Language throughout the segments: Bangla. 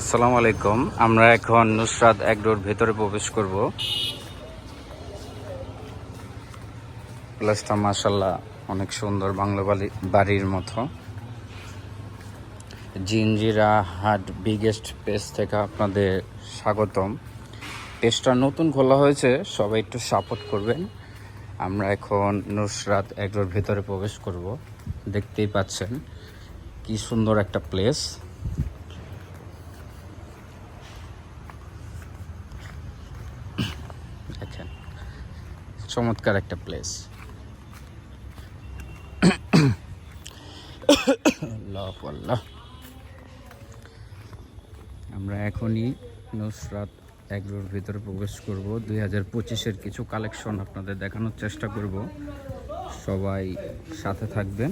আসসালামু আলাইকুম। আমরা এখন নুসরাত একডোর ভেতরে প্রবেশ করব। প্লাসটা মাসাল্লাহ অনেক সুন্দর বাংলা বাড়ির মতো। জিনজিরা হাট বিগেস্ট পেজ থেকে আপনাদের স্বাগতম। পেজটা নতুন খোলা হয়েছে, সবাই একটু সাপোর্ট করবেন। আমরা এখন নুসরাত একডোর ভেতরে প্রবেশ করব। দেখতেই পাচ্ছেন কি সুন্দর একটা প্লেস দেখেন চমৎকার একটা প্লেস আমরা এখনই নুসরাত এগ্রোর ভিতরে প্রবেশ করব। দুই হাজার পঁচিশের কিছু কালেকশন আপনাদের দেখানোর চেষ্টা করব। সবাই সাথে থাকবেন।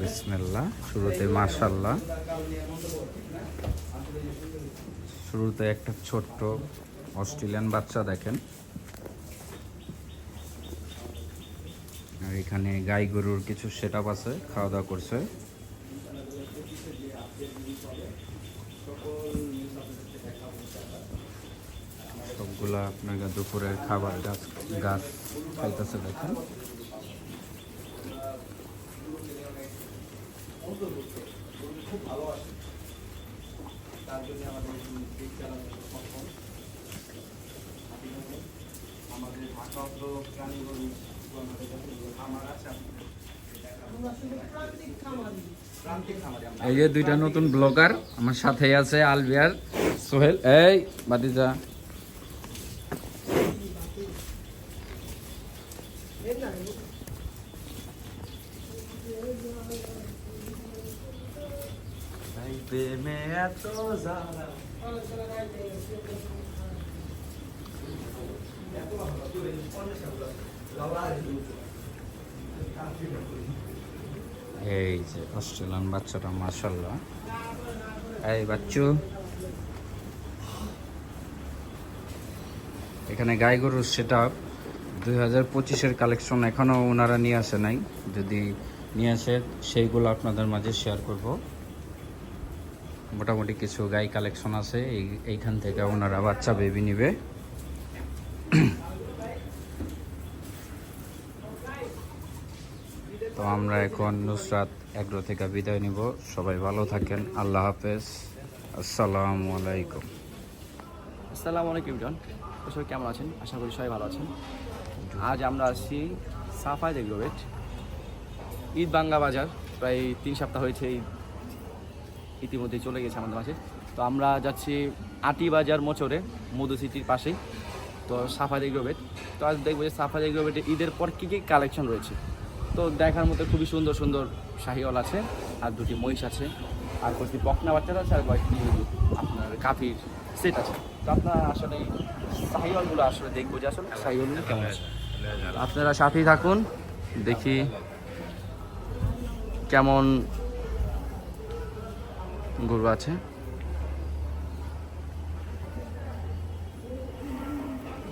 বিসমেল্লা শুরুতে মাশাল্লাহ শুরুতে একটা ছোট্ট অস্ট্রেলিয়ান বাচ্চা দেখেন। আর এখানে গাই গরুর কিছু সেট আছে খাওয়া দাওয়া করছে। সবগুলা আপনাকে দুপুরের খাবার, গাছ গাছ খাইতেছে দেখেন। এই যে দুইটা নতুন ব্লগার আমার সাথে আছে আলবিয়ার সোহেল। এই বাদিজা। এই যে অস্ট্রেলিয়ান বাচ্চাটা মাশাল্লাহ এই বাচ্চু। এখানে গাই গরুর সেটা দুই হাজার পঁচিশের কালেকশন এখনও ওনারা নিয়ে আসে নাই। যদি নিয়ে আসে, সেইগুলো আপনাদের মাঝে শেয়ার করব। মোটামুটি কিছু গাই কালেকশন আছে। এই এইখান থেকে ওনারা বাচ্চা বেবি নিবে। তো আমরা এখন নুসরাত এগ্রো থেকে বিদায় নিব। সবাই ভালো থাকেন। আল্লাহ হাফেজ। আসসালামু আলাইকুম। আসসালামু আলাইকুম জন। সবাই কেমন আছেন? আশা করি সবাই ভালো আছেন। আজ আমরা আসছি সাফাই এগ্রোভেট ঈদ বাঙ্গা বাজার প্রায় তিন সপ্তাহ হয়েছে ঈদ ইতিমধ্যেই চলে গেছে আমাদের মাঝে। তো আমরা যাচ্ছি আটি বাজার মোচরে মধু সিটির পাশেই। তো সাফাই এগ্রোভেট তো আজ দেখব যে সাফাই এগ্রোভেটে ঈদের পর কী কী কালেকশন রয়েছে। তো দেখার মতো খুবই সুন্দর সুন্দর শাহিওয়াল আছে, আর দুটি মহিষ আছে, আর কয়েকটি বকনা বাচ্চারা আছে, আর কয়েকটি আপনার কাফির সেট আছে। তো আপনারা আসলে শাহিওয়ালগুলো আসলে দেখব যে আসলে শাহিওয়ালগুলো কেমন আছে। আপনারা সাথেই থাকুন, দেখি কেমন গরু আছে।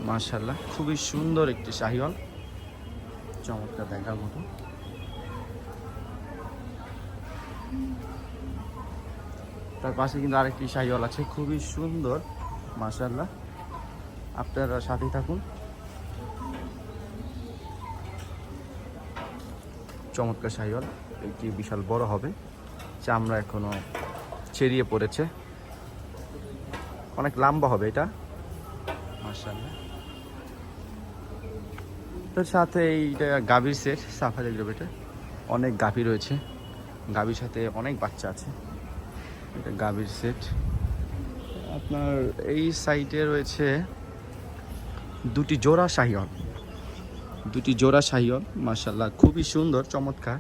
মার্শাল্লাহ খুবই সুন্দর একটি শাহিওয়াল। চমৎকার দেখার মতো। তার পাশে কিন্তু আরেকটি শাহিওয়াল আছে, খুবই সুন্দর মার্শাল্লাহ আপনারা সাথেই থাকুন। চমৎকার শাহিওয়াল এটি বিশাল বড় হবে, চামড়া এখনও ছেড়িয়ে পড়েছে। অনেক লম্বা হবে এটা। মার্শাল্লাহ তার সাথে এইটা গাভীর সেট সাফা দেখবে এটা অনেক গাভী রয়েছে। গাভীর সাথে অনেক বাচ্চা আছে। এটা গাভীর সেট আপনার এই সাইটে রয়েছে দুটি জোড়া শাহিওয়াল। দুটি জোড়া শাহিওয়াল মার্শাল্লাহ খুবই সুন্দর, চমৎকার।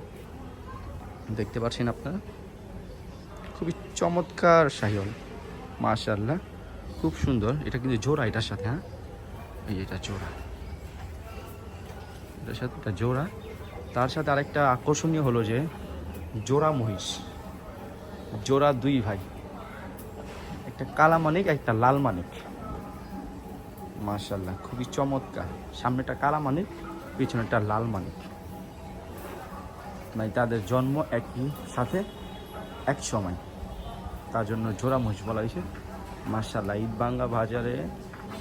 দেখতে পাচ্ছেন আপনারা? খুবই চমৎকার শাহিওয়াল মার্শাল্লাহ খুব সুন্দর। এটা কিন্তু জোড়া এটার সাথে হ্যাঁ? এই এটা জোড়া। এটার সাথে একটা জোড়া। তার সাথে আরেকটা আকর্ষণীয় হলো যে জোড়া মহিষ। জোড়া দুই ভাই। একটা কালা মানিক একটা লাল মানিক। মার্শাল্লাহ খুবই চমৎকার। সামনেটা কালা মানিক পিছনেটা লাল মানিক। মানে তাদের জন্ম একই সাথে এক সময়। তার জন্য জোড়া মহিষ বলা হয়েছে। মার্শাল্লাহ ঈদবাঙ্গা বাজারে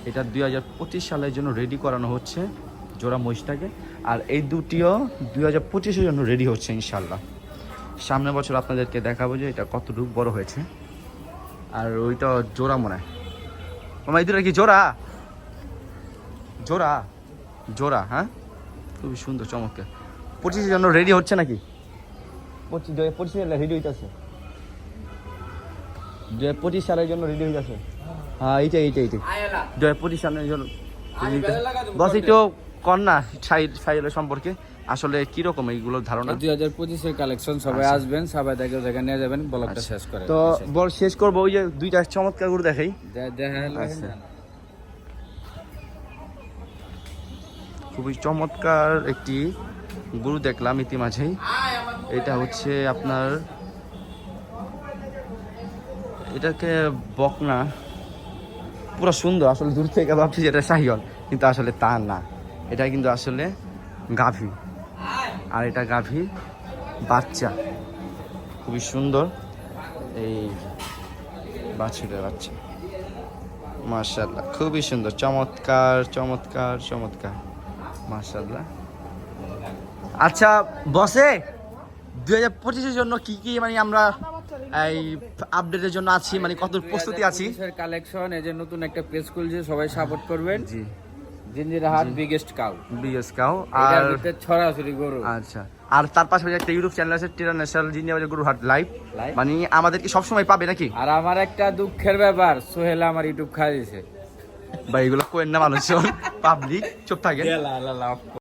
এটা দুই হাজার পঁচিশ সালের জন্য রেডি করানো হচ্ছে। জোড়া মহিষটাকে। আর এই দুটিও দুই হাজার পঁচিশের জন্য রেডি হচ্ছে ইনশাল্লাহ সামনের বছর আপনাদেরকে দেখাবো যে এটা কতটুকু বড় হয়েছে। আর ওইটা জোড়া মনে হয়। মামা এই দুটা কি জোড়া? জোড়া? জোড়া হ্যাঁ? খুবই সুন্দর চমৎকার। পঁচিশের জন্য রেডি হচ্ছে নাকি? পঁচিশ পঁচিশ সালে রেডি হইতেছে। দু হাজার পঁচিশ সালের জন্য রেডি হইতেছে। হ্যাঁ এইটাই এইটাই এইটাই। দু হাজার পঁচিশ সালের জন্য বস একটু কর না সাইলের সম্পর্কে আসলে কীরকম এইগুলোর ধারণা? দুই হাজার পঁচিশের কালেকশন সবাই আসবেন সবাই দেখে দেখে নিয়ে যাবেন ব্লগটা শেষ করে তো বল শেষ করব ওই যে দুইটা চমৎকার করে দেখাই। দেখা আচ্ছা। খুবই চমৎকার একটি গুরু দেখলাম ইতিমাঝেই। এটা হচ্ছে আপনার এটাকে বকনা। পুরো সুন্দর আসলে দূর থেকে ভাবছি যে এটা শাহিওয়াল কিন্তু আসলে তা না। এটা কিন্তু আসলে গাভী। আর এটা গাভী বাচ্চা। খুবই সুন্দর এই বাছুরের বাচ্চা। মার্শাল্লাহ খুবই সুন্দর চমৎকার চমৎকার চমৎকার। মার্শাল্লাহ আচ্ছা বসে দু হাজার পঁচিশের জন্য কি কি মানে আমরা এই আপডেটের জন্য আছি মানে কত প্রস্তুতি আছি? কালেকশন এই যে নতুন একটা পেজ খুলছে সবাই সাপোর্ট করবেন। জি। জিঞ্জিরা হাট বিগেস্ট কাউ বিগেস্ট কাউ আর ছড়াছড়ি গরু। আচ্ছা আর তার পাশে একটা ইউটিউব চ্যানেল আছে টিরা ন্যাশনাল জিনিয়া গুরুহাট লাইভ? মানে আমাদেরকে সবসময় পাবে নাকি? আর আমার একটা দুঃখের ব্যাপার সোহেল আমার ইউটিউব খাইছে। ভাই বা এগুলো কোয়েন না মানুষজন পাবলিক চুপ থাকে